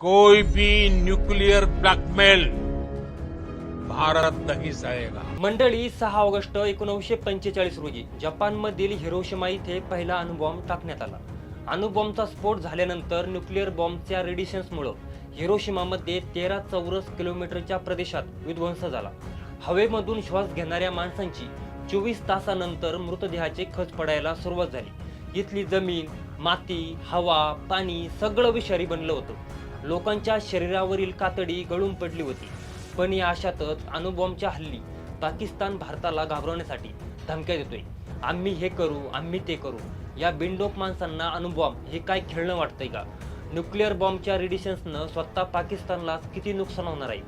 कोई भी nuclear blackmail Bharat नाही सहेगा मंडळी सहा ऑगस्ट एकोणीसशे पंचेचाळीस रोजी जपानमधील हिरोशिमा इथे पहिला अणुबॉम्ब टाकण्यात आला. अणुबॉम्बचा स्फोट झाल्यानंतर न्यूक्लिअर बॉम्बच्या रेडिएशन्समुळं हिरोशिमामध्ये तेरा चौरस किलोमीटरच्या प्रदेशात विध्वंस झाला. हवेमधून श्वास घेणाऱ्या माणसांची चोवीस तासानंतर मृतदेहाचे खच पडायला सुरुवात झाली. इथली जमीन माती हवा पाणी सगळं विषारी बनलं होतं. लोकांच्या शरीरावरील कातडी गळून पडली होती. पण या अशातच अणुबॉम्बच्या हल्ली पाकिस्तान भारताला घाबरवण्यासाठी धमक्या देतोय. आम्ही हे करू आम्ही ते करू. या बिंडोक माणसांना अणुबॉम्ब हे काय खेळणं वाटतंय का? न्यूक्लिअर बॉम्बच्या रेडिशन्सनं स्वतः पाकिस्तानला किती नुकसान होणार आहे?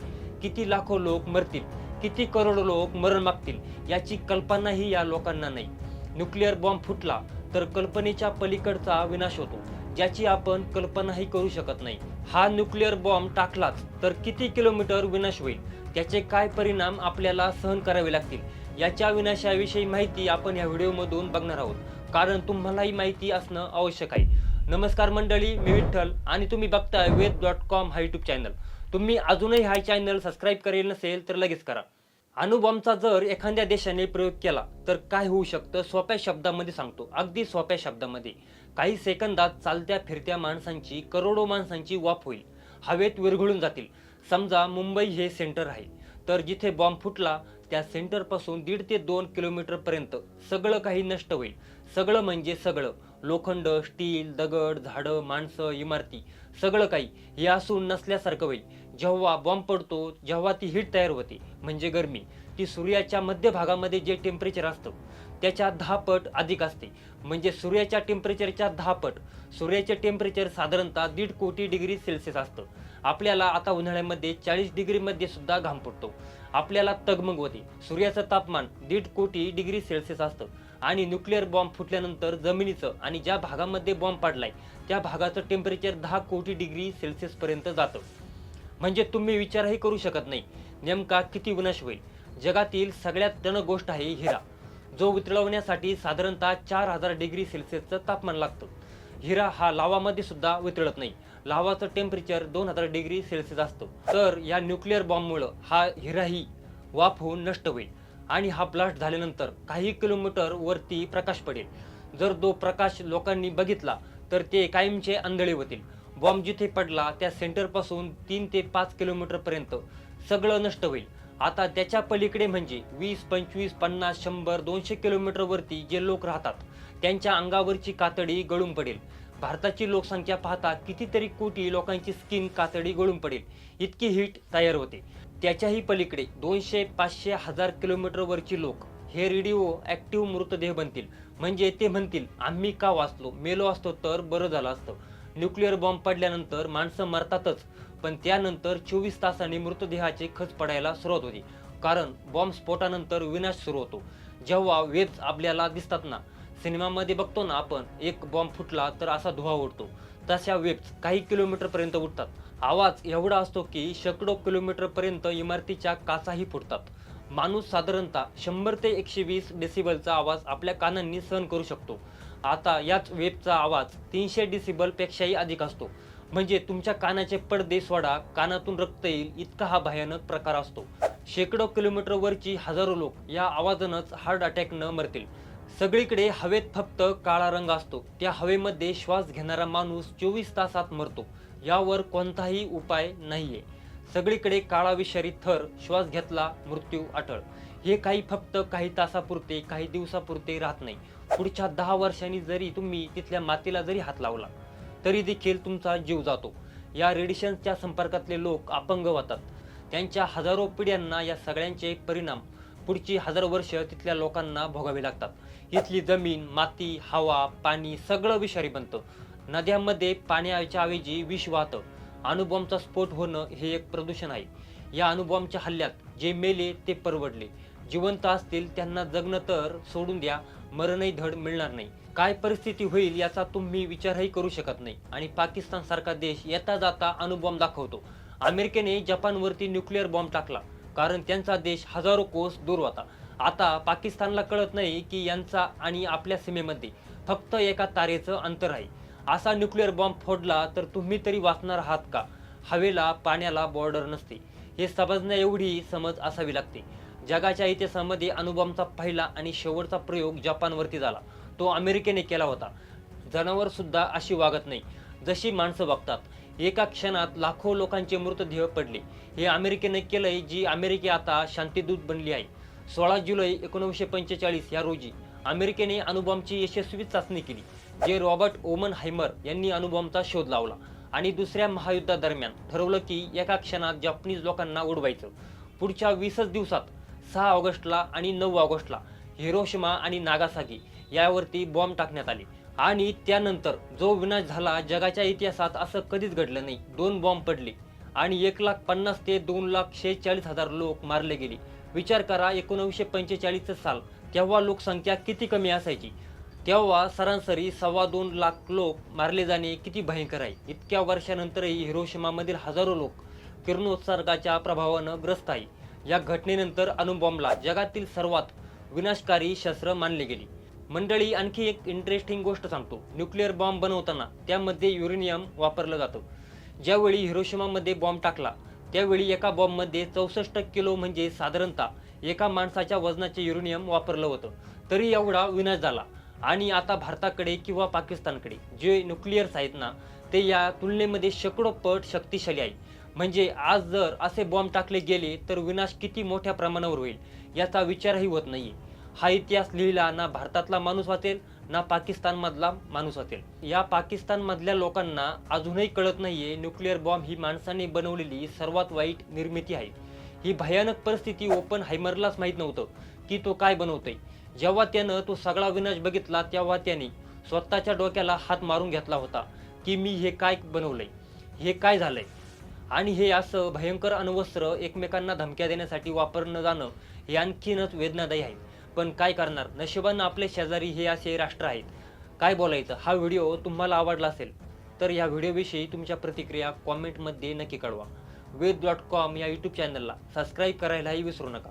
किती लाखो लोक मरतील? किती करोडो लोक मरण मागतील? याची कल्पनाही या लोकांना नाही. न्यूक्लिअर बॉम्ब फुटला तर कल्पनेच्या पलीकडचा विनाश होतो. ज्याची आपण कल्पनाही करू शकत नाही. हा न्यूक्लिअर बॉम्ब टाकलाच तर किती किलोमीटर विनाश होईल? त्याचे काय परिणाम आपल्याला सहन करावे लागतील? याच्या विनाशाविषयी माहिती आपण या व्हिडिओमधून बघणार आहोत. कारण तुम्हालाही माहिती असणं आवश्यक आहे. नमस्कार मंडळी मी विठ्ठल आणि तुम्ही बघताय वेद डॉट कॉम हा यूट्यूब चॅनल. तुम्ही अजूनही हा चॅनल सबस्क्राईब करेल नसेल तर लगेच करा. अणुबॉम्बचा जर एखाद्या देशाने प्रयोग केला तर काय होऊ शकतं? सोप्या शब्दामध्ये सांगतो. अगदी सोप्या शब्दामध्ये. काही सेकंदात चालत्या फिरत्या माणसांची करोडो माणसांची वाफ होईल. हवेत विरघळून जातील. समजा मुंबई हे सेंटर आहे. तर जिथे बॉम्ब फुटला त्या सेंटरपासून दीड ते दोन किलोमीटरपर्यंत सगळं काही नष्ट होईल. सगळं म्हणजे सगळं. लोखंड स्टील दगड झाडं माणसं इमारती. सगळं काही हे असून नसल्यासारखं होईल. जेव्हा बॉम्ब पडतो जेव्हा ती हीट तयार होते म्हणजे गरमी. ती सूर्याच्या मध्य भागामध्ये जे टेम्परेचर असतं त्याच्या दहा पट अधिक असते. म्हणजे सूर्याच्या टेम्परेचरच्या दहा पट सूर्याचे टेम्परेचर साधारणतः दीड कोटी डिग्री सेल्सिअस असतं. आपल्याला आता उन्हाळ्यामध्ये चाळीस डिग्रीमध्ये सुद्धा घाम पडतो. आपल्याला तगमग होते सूर्याचं तापमान दीड कोटी डिग्री सेल्सिअस असतं. आणि न्यूक्लिअर बॉम्ब फुटल्यानंतर जमिनीचं आणि ज्या भागामध्ये बॉम्ब पडलाय त्या भागाचं टेम्परेचर दहा कोटी डिग्री सेल्सिअसपर्यंत जातं. म्हणजे तुम्ही विचारही करू शकत नाही. नेमका किती विनाश होईल? जगातील सगळ्यात तण गोष्ट आहे हिरा जो वितळवण्यासाठी साधारणतः चार हजार डिग्री सेल्सिअसचं तापमान लागतं. हिरा हा लावामध्ये सुद्धा वितळत नाही. लावाचं टेम्परेचर दोन हजार डिग्री सेल्सिअस असतं. तर या न्यूक्लिअर बॉम्बमुळं हा हिराही वाफ होऊन नष्ट होईल आणि हा ब्लास्ट झाल्यानंतर काही किलोमीटर वरती प्रकाश पडेल. जर तो प्रकाश लोकांनी बघितला तर ते कायमचे आंधळे होतील. बॉम्ब जिथे पडला त्या सेंटरपासून तीन ते पाच किलोमीटरपर्यंत सगळं नष्ट होईल. आता त्याच्या पलीकडे म्हणजे वीस पंचवीस पन्नास शंभर दोनशे किलोमीटरवरती जे लोक राहतात त्यांच्या अंगावरची कातडी गळून पडेल. भारताची लोकसंख्या पाहता कितीतरी कोटी लोकांची स्किन कातडी गळून पडेल. इतकी हीट तयार होते. त्याच्याही पलीकडे दोनशे पाचशे हजार किलोमीटरवरची लोक हे रेडिओ ॲक्टिव्ह मृतदेह बनतील. म्हणजे ते म्हणतील आम्ही का वाचलो? मेलो असतो तर बरं झालं असतं. न्यूक्लिअर बॉम्ब पडल्यानंतर माणसं मरतातच. पण त्यानंतर चोवीस तासांनी मृतदेहाचे खच पडायला सुरुवात होती. कारण बॉम्ब स्फोटानंतर विनाश सुरू होतो. जेव्हा वेब्स आपल्याला दिसतात ना सिनेमामध्ये बघतो ना आपण एक बॉम्ब फुटला तर असा धुवा उडतो. तशा वेब्स काही किलोमीटरपर्यंत उठतात उडतात. आवाज एवढा असतो की शेकडो किलोमीटरपर्यंत इमारतीच्या काचाही फुटतात. माणूस साधारणतः शंभर ते एकशे वीस डेसिबलचा आवाज आपल्या कानांनी सहन करू शकतो. आता याच वेबचा आवाज तीनशे डिसिबलपेक्षाही अधिक असतो. म्हणजे तुमच्या कानाचे पडदे सोडा कानातून रक्त येईल इतका हा भयानक प्रकार असतो. शेकडो किलोमीटरवरची हजारो लोक या आवाजानंच हार्ट अटॅकनं मरतील. सगळीकडे हवेत फक्त काळा रंग असतो. त्या हवेमध्ये श्वास घेणारा माणूस चोवीस तासात मरतो. यावर कोणताही उपाय नाहीये. सगळीकडे काळा विषारी थर श्वास घेतला मृत्यू अटळ. हे काही फक्त काही तासापुरते काही दिवसापुरते राहत नाही. पुढच्या दहा वर्षांनी जरी तुम्ही तिथल्या मातीला जरी हात लावला तरी देखील तुमचा जीव जातो. या रेडिशन्सच्या संपर्कातले लोक अपंग होतात. त्यांच्या हजारो पिढ्यांना या सगळ्यांचे परिणाम पुढची हजार वर्ष तिथल्या लोकांना भोगावे लागतात. इथली जमीन माती हवा पाणी सगळं विषारी बनतं. नद्यांमध्ये पाण्याच्या ऐवजी विष वाहतं. अणुबॉम्बचा स्फोट होणं हे एक प्रदूषण आहे. या अणुबॉम्बच्या हल्ल्यात जे मेले ते परवडले. जिवंत असतील त्यांना जगणं तर सोडून द्या मरणही धड मिळणार नाही. काय परिस्थिती होईल याचा तुम्ही विचारही करू शकत नाही. आणि पाकिस्तान सारखा देश येता जाता अणुबॉम्ब दाखवतो. अमेरिकेने जपानवरती न्यूक्लिअर बॉम्ब टाकला कारण त्यांचा देश हजारो कोस दूर होता. आता पाकिस्तानला कळत नाही की यांचा आणि आपल्या सीमेमध्ये फक्त एका तारेचं अंतर आहे. असा न्यूक्लिअर बॉम्ब फोडला तर तुम्ही तरी वाचणार आहात का? हवेला पाण्याला बॉर्डर नसते. हे समजण्या एवढी समज असावी लागते. जगाच्या इतिहासामध्ये अणुबॉम्बचा पहिला आणि शेवटचा प्रयोग जपानवरती झाला. तो अमेरिकेने केला होता. जनावर सुद्धा अशी वागत नाही जशी माणसं वागतात एका क्षणात लाखो लोकांचे मृतदेह पडले. हे अमेरिकेने केलंय जी अमेरिके आता शांतीदूत बनली आहे. सोळा जुलै एकोणीसशे पंचेचाळीस या रोजी अमेरिकेने अणुबॉम्बची यशस्वी चाचणी केली जे रॉबर्ट ओमन हायमर यांनी अणुबॉम्बचा शोध लावला आणि दुसऱ्या महायुद्धादरम्यान ठरवलं की एका क्षणात जपानीज लोकांना उडवायचं. पुढच्या वीसच दिवसात सहा ऑगस्टला आणि नऊ ऑगस्टला हिरोशिमा आणि नागासाकी यावरती बॉम्ब टाकण्यात आले. आणि त्यानंतर जो विनाश झाला जगाच्या इतिहासात असं कधीच घडलं नाही. दोन बॉम्ब पडले आणि एक लाख पन्नास ते दोन लाख शेहेचाळीस हजार लोक मारले गेले. विचार करा एकोणीसशे पंचेचाळीसचं साल तेव्हा लोकसंख्या किती कमी असायची? तेव्हा सरासरी सव्वा दोन लाख लोक मारले जाणे किती भयंकर आहे? इतक्या वर्षानंतरही हिरोशिमामधील हजारो लोक किरणोत्सर्गाच्या प्रभावानं ग्रस्त आहे या घटनेनंतर अणुबॉम्बला जगातील सर्वात विनाशकारी शस्त्र मानले गेले. मंडळी आणखी एक इंटरेस्टिंग गोष्ट सांगतो. न्यूक्लिअर बॉम्ब बनवताना त्यामध्ये युरेनियम वापरलं जातं. ज्यावेळी हिरोशिमामध्ये बॉम्ब टाकला त्यावेळी एका बॉम्बमध्ये चौसष्ट किलो म्हणजे साधारणतः एका माणसाच्या वजनाचे युरेनियम वापरलं होतं. तरी एवढा विनाश झाला. आणि आता भारताकडे किंवा पाकिस्तानकडे जे न्यूक्लिअर्स आहेत ना ते या तुलनेमध्ये शेकडो पट शक्तिशाली आहे. म्हणजे आज जर असे बॉम्ब टाकले गेले तर विनाश किती मोठ्या प्रमाणावर होईल याचा विचारही होत नाही हा इतिहास लिहिला ना भारतातला माणूस वाचेल ना पाकिस्तानमधला माणूस वाचेल. या पाकिस्तानमधल्या लोकांना अजूनही कळत नाहीये न्यूक्लिअर बॉम्ब ही माणसाने बनवलेली सर्वात वाईट निर्मिती आहे. ही भयानक परिस्थिती ओपन हायमरलाच माहीत नव्हतं की तो काय बनवतोय. जेव्हा त्यानं तो सगळा विनाश बघितला तेव्हा त्याने स्वतःच्या डोक्याला हात मारून घेतला होता की मी हे काय बनवलंय हे काय झालंय. आणि हे असं भयंकर अण्वस्त्र एकमेकांना धमक्या देण्यासाठी वापरणं जाणं हे आणखीनच वेदनादायी आहे. पण काय करणार? नशिबानं आपले शेजारी हे असे राष्ट्र आहेत. काय बोलायचं? हा व्हिडिओ तुम्हाला आवडला असेल तर या व्हिडिओविषयी तुमच्या प्रतिक्रिया कॉमेंटमध्ये नक्की कळवा. वेद डॉट कॉम या यूट्यूब चॅनलला सबस्क्राईब करायलाही विसरू नका.